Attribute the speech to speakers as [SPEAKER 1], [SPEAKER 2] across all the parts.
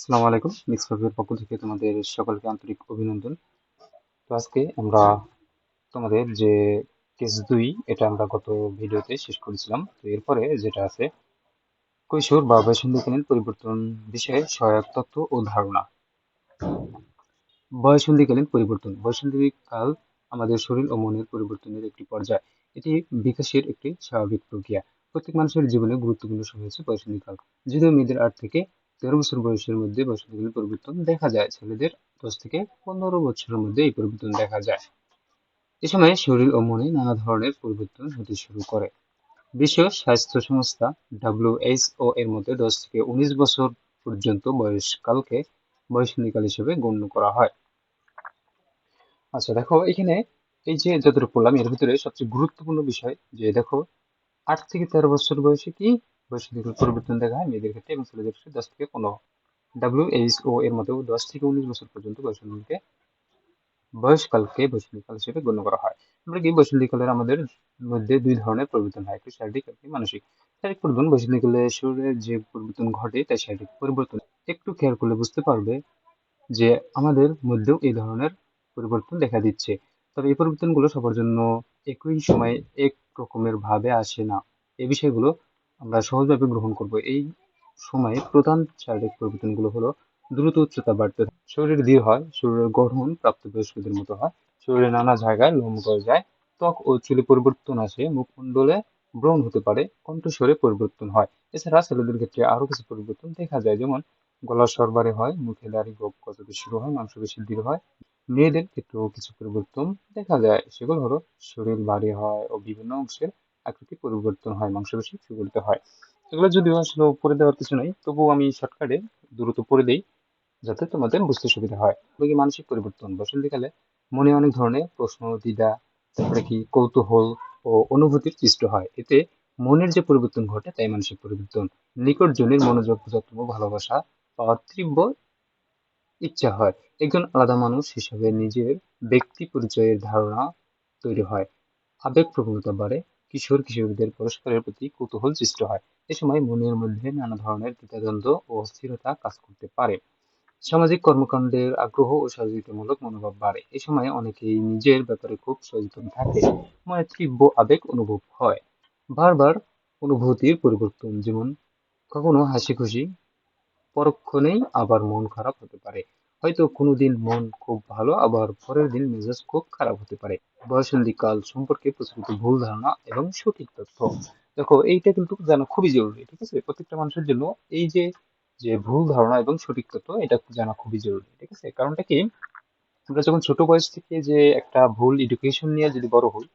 [SPEAKER 1] আসসালামু আলাইকুম। মিক্স ফাইভের পক্ষ থেকে তোমাদের সকলকে আন্তরিক অভিনন্দন। তো আজকে আমরা তোমাদের যে কেস দুই, এটা আমরা গত ভিডিওতে শেষ করেছিলাম। তো এরপরে যেটা আছে, কৈশোর বা বয়সন্ধিকালীন পরিবর্তন বিষয়ে সহায়ক তথ্য ও ধারণা। বয়সন্ধিকালীন পরিবর্তন, বয়সন্ধিকাল আমাদের শরীর ও মনের পরিবর্তনের একটি পর্যায়। এটি বিকাশের একটি স্বাভাবিক প্রক্রিয়া। প্রত্যেক মানুষের জীবনে গুরুত্বপূর্ণ সময় হচ্ছে বয়সন্ধিকাল। যদিও মেয়েদের আট থেকে তেরো বছর বয়সের মধ্যে বয়সন্ধিকালীন পরিবর্তন দেখা যায়। ছেলেদের দশ থেকে পনেরো বছরের মধ্যে এই পরিবর্তন দেখা যায়। এ সময় শরীর ও মনে নানা ধরনের পরিবর্তন হতে শুরু করে। বিশ্ব স্বাস্থ্য সংস্থা ডাব্লিউএইচও এর মধ্যে দশ থেকে উনিশ বছর পর্যন্ত বয়সকালকে বয়সন্ধিকাল হিসেবে গণ্য করা হয়। আচ্ছা দেখো, এখানে এই যে যতটুকু বললাম, এর ভিতরে সবচেয়ে গুরুত্বপূর্ণ বিষয় যে, দেখো, আট থেকে তেরো বছর বয়সে কি বয়সন্ধিকাল পরিবর্তন দেখা হয় মেয়েদের ক্ষেত্রে এবং ছেলেদের ক্ষেত্রে দশ থেকে পনেরো। ডাব্লিউএইচও এর মধ্যে দশ থেকে উনিশ বছর পর্যন্ত বয়সন্ধিকে বয়সকালকে বৈশালীকাল হিসেবে গণ্য করা হয়। আমরা কি বৈশালীকালের আমাদের মধ্যে দুই ধরনের পরিবর্তন হয়, একটি শারীরিক একটি মানসিক। শারীরিক পরিবর্তন বৈশালীকালে শরীরের যে পরিবর্তন ঘটে তাই শারীরিক পরিবর্তন। একটু খেয়াল করলে বুঝতে পারবে যে আমাদের মধ্যেও এই ধরনের পরিবর্তন দেখা দিচ্ছে। তবে এই পরিবর্তনগুলো সবার জন্য একই সময় এক রকমের ভাবে আসে না। এই বিষয়গুলো আমরা সহজভাবে গ্রহণ করব। এই সময়ে প্রধান শারীরিক পরিবর্তনগুলো হলো দ্রুত উচ্চতা বাড়তে শরীর দৃঢ় হয়, শরীরের গঠন প্রাপ্তবয়স্কদের মতো হয়। শরীরে নানা জায়গায় লোম গড়ে যায় ত্বক ও চুলে পরিবর্তন আসে, মুখমণ্ডলে ব্রণ হতে পারে, কণ্ঠস্বরে পরিবর্তন হয়। এছাড়া ছেলেদের ক্ষেত্রে আরও কিছু পরিবর্তন দেখা যায়, যেমন গলার সরবারে হয়, মুখে দাড়ি গোপ গজাতে শুরু হয় মাংসপেশি দৃঢ় হয়। মেয়েদের ক্ষেত্রেও কিছু পরিবর্তন দেখা যায়। সেগুলো হলো শরীর ভারী হয় ও বিভিন্ন অংশের আকৃতি পরিবর্তন হয় মাংসপেশি সুগঠিত হয়। এগুলো যদিও আসলে পড়ে দেওয়ার কিছু নাই, তবুও আমি শর্টকাটে দ্রুত পড়ে দিই, যাতে তোমাদের বুঝতে সুবিধা হয়। কি মানসিক পরিবর্তন? বসন্তকালে মনে অনেক ধরনের প্রশ্ন, দ্বিধা, তারপরে কি কৌতূহল ও অনুভূতির সৃষ্টি হয়। এতে মনের যে পরিবর্তন ঘটে, তাই মানসিক পরিবর্তন। নিকট জনের মনোযোগ যত্ন ভালোবাসা পাওয়ার তীব্র ইচ্ছা হয়। একজন আলাদা মানুষ হিসেবে নিজের ব্যক্তি পরিচয়ের ধারণা তৈরি হয়। আবেগ প্রবণতা বাড়ে কিশোর কিশোরীদের পরস্পরের প্রতি কৌতূহল সৃষ্টি হয়। এ সময় মনের মধ্যে নানা ধরনের দ্বিধাদ্বন্দ্ব ও অস্থিরতা কাজ করতে পারে। সামাজিক কর্মকাণ্ডের আগ্রহ ও সহযোগিতামূলক মনোভাব বাড়ে। এ সময় অনেকেই নিজের ব্যাপারে খুব সচেতন থাকে। মনে তীব্র আবেগ অনুভব হয়। বারবার অনুভূতির পরিবর্তন, যেমন কখনো হাসি খুশি পরক্ষণেই আবার মন খারাপ হতে পারে। হয়তো কোনোদিন মন খুব ভালো, আবার পরের দিন মেজাজ খুব খারাপ হতে পারে। বয়সন্ধিকাল সম্পর্কে প্রচলিত ভুল ধারণা এবং সঠিক তথ্য। দেখো, এইটা কিন্তু জানা খুবই জরুরি, ঠিক আছে? প্রত্যেকটা মানুষের জন্য এই যে যে ভুল ধারণা এবং সঠিক তথ্য, এটা জানা খুবই জরুরি, ঠিক আছে? কারণটা কি? আমরা যখন ছোট বয়স থেকে যে একটা ভুল এডুকেশন নিয়ে যদি বড় হই,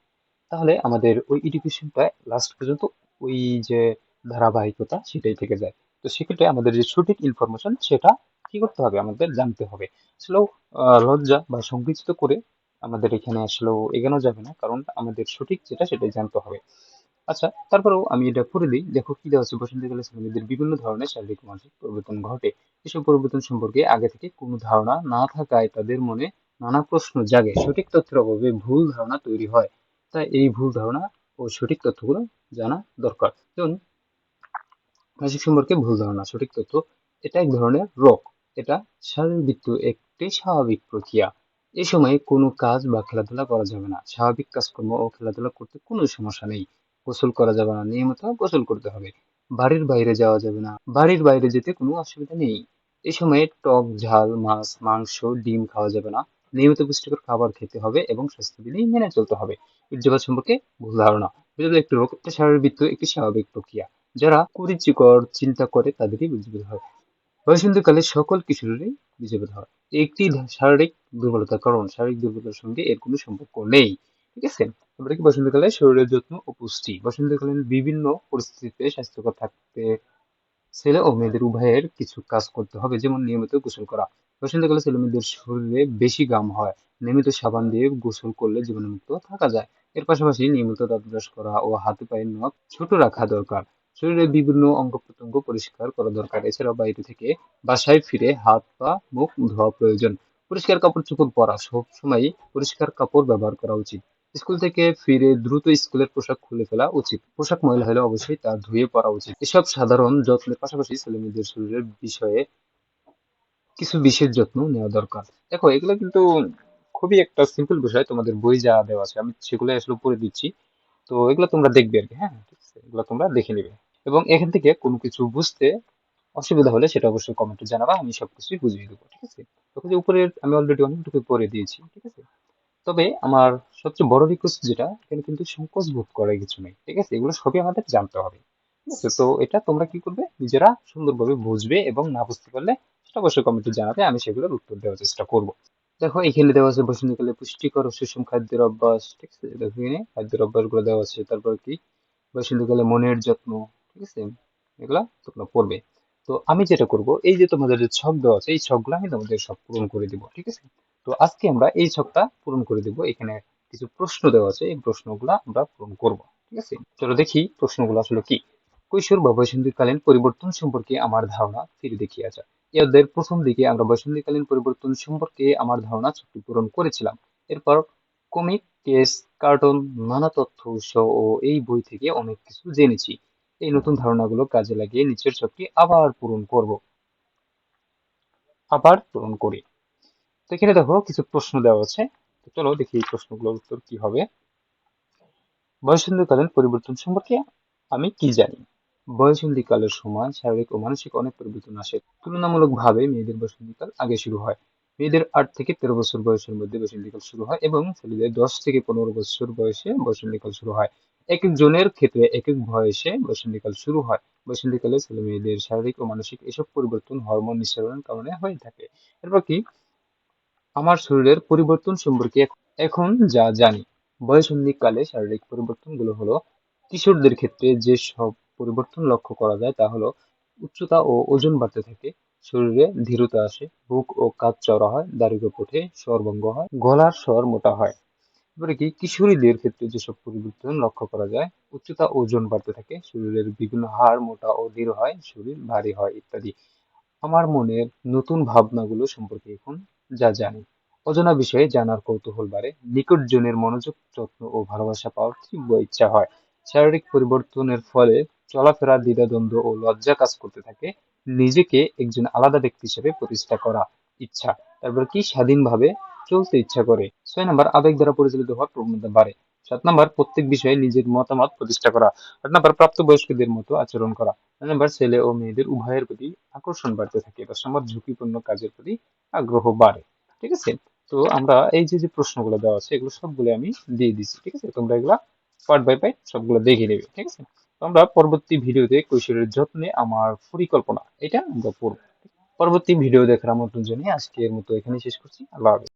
[SPEAKER 1] তাহলে আমাদের ওই এডুকেশনটা লাস্ট পর্যন্ত ওই যে ধারাবাহিকতা সেটাই থেকে যায়। তো সেক্ষেত্রে আমাদের যে সঠিক ইনফরমেশন সেটা কি করতে হবে? আমাদের জানতে হবে। আসলেও লজ্জা বা সংকুচিত করে আমাদের এখানে আসলেও এগোনো যাবে না, কারণ আমাদের সঠিক যেটা সেটাই জানতে হবে। আচ্ছা তারপরেও আমি এটা পড়ে দিই। দেখো কি দেওয়া আছে? বসন্তকালে ছেলেমেয়েদের বিভিন্ন ধরনের শারীরিক মানসিক পরিবর্তন ঘটে। এসব পরিবর্তন সম্পর্কে আগে থেকে কোনো ধারণা না থাকায় তাদের মনে নানা প্রশ্ন জাগে। সঠিক তথ্যের অভাবে ভুল ধারণা তৈরি হয়। তাই এই ভুল ধারণা ও সঠিক তথ্যগুলো জানা দরকার। যেমন মানসিক সম্পর্কে ভুল ধারণা, সঠিক তথ্য, এটা এক ধরনের রোগ। এটা শারীরবৃত্ত একটি স্বাভাবিক প্রক্রিয়া। এই সময়ে কোনো কাজ বা খেলাধুলা করা যাবে না। স্বাভাবিক কাজকর্ম ও খেলাধুলা করতে কোনো সমস্যা নেই। গোসল করা যাবে না, নিয়মিত গোসল করতে হবে। বাড়ির বাইরে যাওয়া যাবে না। বাড়ির বাইরে যেতে কোনো অসুবিধা নেই। এই সময়ে টক, ঝাল, মাছ, মাংস, ডিম খাওয়া যাবে না। নিয়মিত পুষ্টিকর খাবার খেতে হবে এবং স্বাস্থ্যবিধি মেনে চলতে হবে। বীর্যপাত সম্পর্কে ভুল ধারণা। একটি রোগ একটা শারীরবৃত্ত একটি স্বাভাবিক প্রক্রিয়া। যারা কুরুচিকর চিন্তা করে তাদেরই বীর্যপাত হয় বয়সন্ধিকালে সকল কিশোরেরই বীর্যপাত হয় একটি শারীরিক দুর্বলতার কারণ, শারীরিক দুর্বলতার সঙ্গে এর কোনো সম্পর্ক নেই, ঠিক আছে? তারপরে কি বসন্তকালে শরীরের যত্ন ও পুষ্টি বসন্তকালীন বিভিন্ন পরিস্থিতিতে স্বাস্থ্যকর থাকতে ছেলে ও মেয়েদের উভয়ের কিছু কাজ করতে হবে, যেমন নিয়মিত গোসল করা। বসন্তকালে ছেলে মেয়েদের শরীরে বেশি গাম হয়, নিয়মিত সাবান দিয়ে গোসল করলে জীবাণুমুক্ত থাকা যায়। এর পাশাপাশি নিয়মিত দাঁত ব্রাশ করা ও হাতে পায়ের নখ ছোট রাখা দরকার। শরীরের বিভিন্ন অঙ্গ প্রত্যঙ্গ পরিষ্কার করা দরকার। এছাড়াও বাইরে থেকে বাসায় ফিরে হাত পা, মুখ ধোয়া প্রয়োজন। পরিষ্কার কাপড় চোপড় পরা সব সময় পরিষ্কার কাপড় ব্যবহার করা উচিত। স্কুল থেকে ফিরে দ্রুত স্কুলের পোশাক খুলে ফেলা উচিত। পোশাক ময়লা হলে অবশ্যই তা ধুয়ে পরা উচিত। এসব সাধারণ যত্নের পাশাপাশি ছেলেমেয়েদের শরীরের বিষয়ে কিছু বিশেষ যত্ন নেওয়া দরকার। দেখো, এগুলো কিন্তু খুবই একটা সিম্পল বিষয়। তোমাদের বই যা দেওয়া আছে, আমি সেগুলো আসলে পড়ে দিচ্ছি। তো এগুলো তোমরা দেখবে আর কি হ্যাঁ এগুলো তোমরা দেখে নিবে। এবং এখান থেকে কোনো কিছু বুঝতে অসুবিধা হলে সেটা অবশ্যই কমেন্টে জানাবা, আমি সবকিছুই বুঝিয়ে দেবো, ঠিক আছে? তোকে যে উপরের আমি অলরেডি অনেকটুকু পড়ে দিয়েছি, ঠিক আছে? তবে আমার সবচেয়ে বড় রিকোয়েস্ট যেটা, এখানে কিন্তু সংকোচ বোধ করার কিছু নেই, ঠিক আছে? এগুলো সবই আমাদের জানতে হবে তো এটা তোমরা কি করবে? নিজেরা সুন্দরভাবে বুঝবে এবং না বুঝতে পারলে সেটা অবশ্যই কমেন্টে জানাবে, আমি সেগুলোর উত্তর দেওয়ার চেষ্টা করব। দেখো, এখানে দেওয়া আছে বসন্তকালে পুষ্টিকর সুষম খাদ্যের অভ্যাস, ঠিক আছে? দেখো এখানে খাদ্যের অভ্যাসগুলো দেওয়া আছে, তারপর কি? বসন্তকালে মনের যত্ন ঠিক আছে? এগুলা তোমরা পড়বে। তো আমি যেটা করব, এই যে তোমাদের যে ছক দেওয়া আছে, এই ছকগুলো আমি তোমাদের সব পূরণ করে দিব, ঠিক আছে? তো আজকে আমরা এই ছকটা পূরণ করে দিব, এখানে কিছু প্রশ্ন দেওয়া আছে, এই প্রশ্নগুলো আমরা পূরণ করব, ঠিক আছে? চলো দেখি প্রশ্নগুলো আসলে কি। কৈশোর বা বৈষম্যকালীন পরিবর্তন সম্পর্কে আমার ধারণা ফিরে দেখিয়া এই অধ্যায়ের প্রথম দিকে আমরা বৈষম্যকালীন পরিবর্তন সম্পর্কে আমার ধারণা ছকটি পূরণ করেছিলাম। এরপর কমিক, কেস, কার্টুন, নানা তথ্য ও এই বই থেকে অনেক কিছু জেনেছি। এই নতুন ধারণাগুলো কাজে লাগিয়ে নিচের ছকটি আবার পূরণ করব। আবার পূরণ করি। তো এখানে দেখো কিছু প্রশ্ন দেওয়া আছে। চলো দেখি এই প্রশ্নগুলোর উত্তর কি হবে। বয়সন্ধিকালীন পরিবর্তন সম্পর্কে আমি কি জানি? বয়সন্ধিকালের সময় শারীরিক ও মানসিক অনেক পরিবর্তন আসে। তুলনামূলকভাবে মেয়েদের বয়সন্ধিকাল আগে শুরু হয়। মেয়েদের আট থেকে তেরো বছর বয়সের মধ্যে বয়সন্ধিকাল শুরু হয় এবং ছেলেদের দশ থেকে পনেরো বছর বয়সে বয়সন্ধিকাল শুরু হয়। এক এক জনের ক্ষেত্রে এক এক বয়সে বয়সন্ধিকাল শুরু হয়। বয়সন্ধিকালে ছেলে মেয়েদের শারীরিক ও মানসিক এসব পরিবর্তন, হরমোন নিঃসরণের কারণে হয়ে থাকে। এরপর কি? আমার শরীরের পরিবর্তন সম্পর্কে এখন যা জানি। বয়ঃসন্ধিকালে শারীরিক পরিবর্তনগুলো হলো, কিশোরদের ক্ষেত্রে যে সব পরিবর্তন লক্ষ্য করা যায় তা হলো, উচ্চতা ও ওজন বাড়তে থাকে, শরীরে ধীরতা আসে, বুক ও কাঁধ চওড়া হয় দাড়িগোঁফ ওঠে স্বর ভঙ্গ হয়, গলার স্বর মোটা হয়। এবারে কি কিশোরীদের ক্ষেত্রে যেসব পরিবর্তন লক্ষ্য করা যায়, উচ্চতা, ওজন বাড়তে থাকে, শরীরের বিভিন্ন হাড় মোটা ও দৃঢ় হয়, শরীর ভারী হয় ইত্যাদি। আমার মনের নতুন ভাবনাগুলো সম্পর্কে এখন যা জানি। অজানা বিষয়ে জানার কৌতূহল বাড়ে নিকটজনের মনোযোগ, যত্ন ও ভালোবাসা পাওয়ার তীব্র ইচ্ছা হয়। শারীরিক পরিবর্তনের ফলে চলাফেরা, দ্বিধাদ্বন্দ্ব ও লজ্জা কাজ করতে থাকে। নিজেকে একজন আলাদা ব্যক্তি হিসেবে প্রতিষ্ঠা করা ইচ্ছা। তারপর কি? স্বাধীনভাবে চলতে ইচ্ছা করে। ছয় নাম্বার, আবেগ দ্বারা পরিচালিত হওয়ার প্রবণতা বাড়ে। সাত নাম্বার, প্রত্যেক বিষয়ে নিজের মতামত প্রতিষ্ঠা করা। আট নাম্বার, প্রাপ্তবয়স্কদের মতো আচরণ করা। নয় নাম্বার, ছেলে ও মেয়েদের উভয়ের প্রতি আকর্ষণ বাড়তে থাকে। দশ নম্বর, ঝুঁকিপূর্ণ কাজের প্রতি আগ্রহ বাড়ে। ঠিক আছে? তো আমরা এই যে যে প্রশ্নগুলো দেওয়া আছে, এগুলো সবগুলো আমি দিয়ে দিচ্ছি। ঠিক আছে? তোমরা এগুলা পার্ট বাই পার্ট সবগুলো দেখে নেবে। ঠিক আছে? আমরা পরবর্তী ভিডিওতে কৈশোরের যত্নে আমার পরিকল্পনা, এটা আমরা পড়ব পরবর্তী ভিডিও দেখার আমন্ত্রণ জানিয়ে আজকের মতো এখানে শেষ করছি। আল্লাহ হাফেজ।